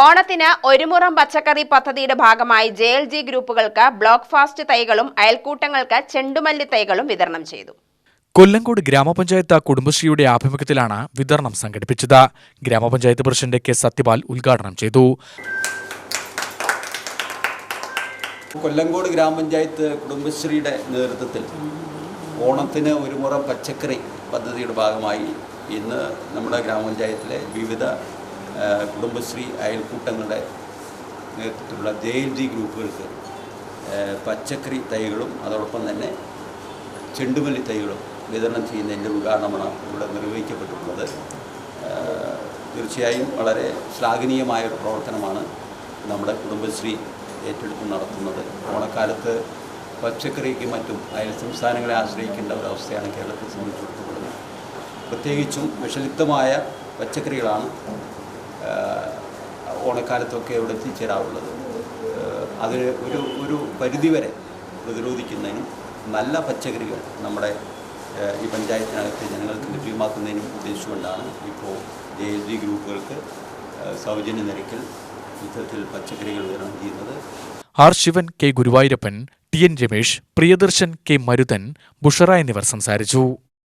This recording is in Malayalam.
ഓണത്തിന് ഒരുമുറം പച്ചക്കറി പദ്ധതിയുടെ ഭാഗമായി ജെ എൽ ജി ഗ്രൂപ്പുകൾക്ക് ബ്ലോക്ക് ഫാസ്റ്റ് തൈകളും അയൽക്കൂട്ടങ്ങൾക്ക് ചെണ്ടുമല്ലി തൈകളും വിതരണം ചെയ്തു. കൊല്ലങ്കോട് ഗ്രാമപഞ്ചായത്ത് കുടുംബശ്രീയുടെ ആഭിമുഖ്യത്തിലാണ് വിതരണം സംഘടിപ്പിച്ചത്. ഗ്രാമപഞ്ചായത്ത് പ്രസിഡന്റ് കെ സത്യപാൽ ഉദ്ഘാടനം ചെയ്തു. കൊല്ലങ്കോട് ഗ്രാമപഞ്ചായത്ത് കുടുംബശ്രീയുടെ നേതൃത്വത്തിൽ ഓണത്തിന് ഒരു മുറ പച്ചക്കറി പദ്ധതിയുടെ ഭാഗമായി ഇന്ന് നമ്മുടെ ഗ്രാമപഞ്ചായത്തിലെ വിവിധ കുടുംബശ്രീ അയൽക്കൂട്ടങ്ങളുടെ നേതൃത്വത്തിലുള്ള ജെ എൽ ജി ഗ്രൂപ്പുകൾക്ക് പച്ചക്കറി തൈകളും അതോടൊപ്പം തന്നെ ചെണ്ടുമല്ലി തൈകളും വിതരണം ചെയ്യുന്നതിന്റെ ഉദ്ഘാടനമാണ് ഇവിടെ നിർവഹിക്കപ്പെട്ടിട്ടുള്ളത്. തീർച്ചയായും വളരെ ശ്ലാഘനീയമായ ഒരു പ്രവർത്തനമാണ് നമ്മുടെ കുടുംബശ്രീ ഏറ്റെടുത്ത് നടത്തുന്നത്. ഓണക്കാലത്ത് പച്ചക്കറിക്ക് മറ്റും അയൽ സംസ്ഥാനങ്ങളെ ആശ്രയിക്കേണ്ട ഒരവസ്ഥയാണ് കേരളത്തെ സംബന്ധിച്ചിടത്തോളം. പ്രത്യേകിച്ചും വിഷലിപ്തമായ പച്ചക്കറികളാണ് ഓണക്കാലത്തൊക്കെ ഇവിടെ എത്തിച്ചേരാറുള്ളത്. അത് ഒരു ഒരു പരിധിവരെ പ്രതിരോധിക്കുന്നതിനും നല്ല പച്ചക്കറികൾ നമ്മുടെ ഈ പഞ്ചായത്തിനകത്ത് ജനങ്ങൾക്ക് ലഭ്യമാക്കുന്നതിനും ഉദ്ദേശിച്ചുകൊണ്ടാണ് ഇപ്പോൾ ജെ എൽ ജി ഗ്രൂപ്പുകൾക്ക് സൗജന്യ നിരക്കിൽ യുദ്ധത്തിൽ പച്ചക്കറികൾ വിതരണം ചെയ്യുന്നത്. R Sivan K Guruvayurappan T N Ramesh Priyadarshan K Maruthan Bushra എന്നിവർ സംസാരിച്ചു.